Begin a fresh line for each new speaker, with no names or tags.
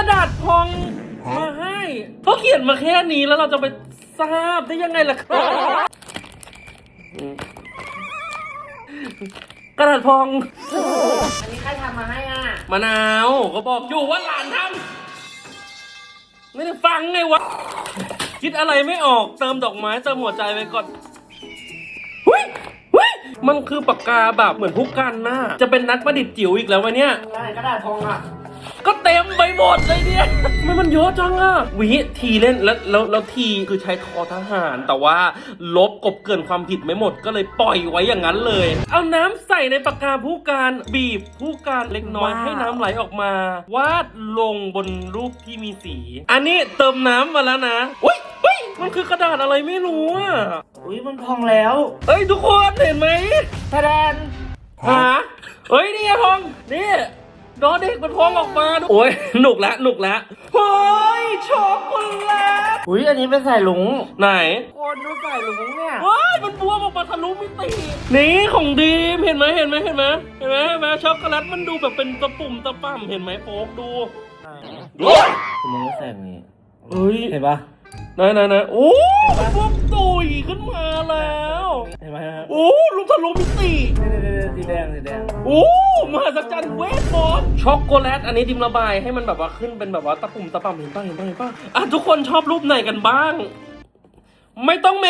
ระดาษพองมาให้เขาเขียนมาแค่นี้แล้วเราจะไปทราบได้ยังไงล่ะครับอืมกระดาษพอง
อันนี้ใครทำมาให้อะ
มะนาวก็บอกอยู่ว่าหลานทำไม่ได้ฟังไงวะ คิดอะไรไม่ออกเติมดอกไม้เติมหัวใจไปก่อนหุยหุยมันคือปากกาแบบเหมือนผู้กันนะจะเป็นนักประดิษฐ์จิ๋วอีกแล้ววะเนี่ย
อะไรกระดาษทองอะ
ก็เต็มไปหมดเลยเนี่ยทำไมมันเยอะจังอะวิทีเล่นแล้วแล้วแล้วทีคือใช้ทอทหาร แต่ว่าลบกบเกินความผิดไม่หมดก็เลยปล่อยไว้อย่างนั้นเลย เอาน้ำใส่ในปากกาผู้การบีบผู้การเล็กน้อย
ว้าว
ให้น้ำไหลออกมา วาดลงบนรูปที่มีสี อันนี้เติมน้ำมาแล้วนะอุ้ยอุ้ยมันคือกระดาษอะไรไม่รู้อะ
อุ้ยมันพองแล้ว
เอ้ยทุกคนเห็นไหม
แสดง
หาเฮ้ยนี่ไงพองนี่ ดอเด็กมันพองออกมาดูโอ้ยหนุกละหนุกละเฮ้ยช็อกโกแลต
อุ้ยอันนี้เป็นสายลุง
ไหน
คนดูสายลุงเนี่ย
ว้ายมันบวมออกมาทะลุมิตินี่ของดีมเห็นไหมเห็นไหมเห็นไหมเห็นไหมเห็นไหมช็อกโกแลตมันดูแบบเป็นตะปุ่มตะป่ำเห็นไหมโป๊กดูดู
คุณไม่ใส่นี้
เฮ้ย
เห็นปะ
ไหนไหนไหนโอ้มันบวมตุยขึ้นมาแล้ว
เห็นไหมฮะ
โอ้ลูกทะลุมิติ
สีแดงสีแดง
โอ้ มหัศจรรย์เวทมนต์ช็อกโกแลตอันนี้ดิมระบายให้มันแบบว่าขึ้นเป็นแบบว่าตะปุ่มตะป่ำเห็นป่ะเห็นป่ะเห็นป่ะอะทุกคนชอบรูปไหนกันบ้าง ไม่ต้องเม